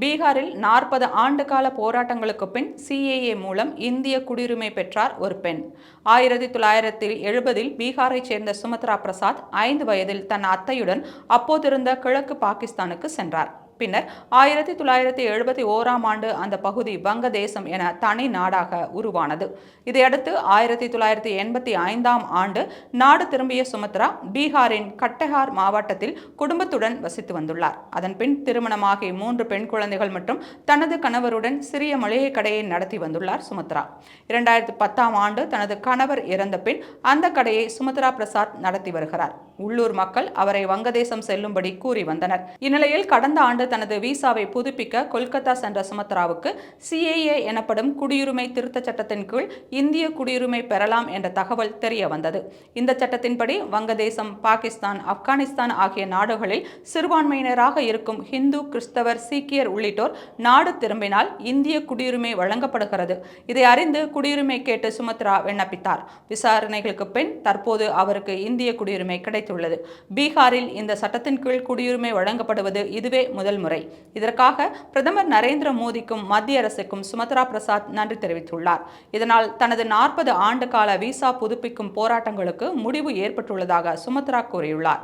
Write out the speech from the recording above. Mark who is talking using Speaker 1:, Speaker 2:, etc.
Speaker 1: பீகாரில் நாற்பது ஆண்டுகால போராட்டங்களுக்கு பின் சிஏஏ மூலம் இந்திய குடியுரிமை பெற்றார் ஒரு பெண். ஆயிரத்தி தொள்ளாயிரத்தி எழுபதில் பீகாரைச் சேர்ந்த சுமத்ரா பிரசாத் ஐந்து வயதில் தன் அத்தையுடன் அப்போதிருந்த கிழக்கு பாகிஸ்தானுக்கு சென்றார். பின்னர் ஆயிரத்தி தொள்ளாயிரத்தி எழுபத்தி ஓராம் ஆண்டு அந்த பகுதி வங்கதேசம் என தனி நாடாக உருவானது. இதையடுத்து ஆயிரத்தி தொள்ளாயிரத்தி எண்பத்தி ஐந்தாம் ஆண்டு நாடு திரும்பிய சுமத்ரா பீகாரின் கட்டஹார் மாவட்டத்தில் குடும்பத்துடன் வசித்து வந்துள்ளார். அதன்பின் திருமணமாகி மூன்று பெண் குழந்தைகள் மற்றும் தனது கணவருடன் சிறிய மளிகை கடையை நடத்தி வந்துள்ளார் சுமத்ரா. இரண்டாயிரத்தி பத்தாம் ஆண்டு தனது கணவர் இறந்த பின் அந்த கடையை சுமத்ரா பிரசாத் நடத்தி வருகிறார். உள்ளூர் மக்கள் அவரை வங்கதேசம் செல்லும்படி கூறி வந்தனர். இந்நிலையில் கடந்த ஆண்டு தனது விசாவை புதுப்பிக்க கொல்கத்தா சென்ற சுமத்ராவுக்கு சிஏஏ எனப்படும் குடியுரிமை திருத்த சட்டத்தின் கீழ் இந்திய குடியுரிமை பெறலாம் என்ற தகவல் தெரிய வந்தது. இந்த சட்டத்தின்படி வங்கதேசம் பாகிஸ்தான் ஆப்கானிஸ்தான் ஆகிய நாடுகளில் சிறுபான்மையினராக இருக்கும் ஹிந்து கிறிஸ்தவர் சீக்கியர் உள்ளிட்டோர் நாடு திரும்பினால் இந்திய குடியுரிமை வழங்கப்படுகிறது. இதை அறிந்து குடியுரிமை கேட்டு சுமத்ரா விண்ணப்பித்தார். விசாரணைகளுக்கு பின் தற்போது அவருக்கு இந்திய குடியுரிமை கிடைத்துள்ளது. பீகாரில் இந்த சட்டத்தின் கீழ் குடியுரிமை வழங்கப்படுவது இதுவே முதல் முதல் முறை. இதற்காக பிரதமர் நரேந்திர மோடிக்கும் மத்திய அரசுக்கும் சுமத்ரா பிரசாத் நன்றி தெரிவித்துள்ளார். இதனால் தனது நாற்பது ஆண்டு கால விசா புதுப்பிக்கும் போராட்டங்களுக்கு முடிவு ஏற்பட்டுள்ளதாக சுமத்ரா கூறியுள்ளார்.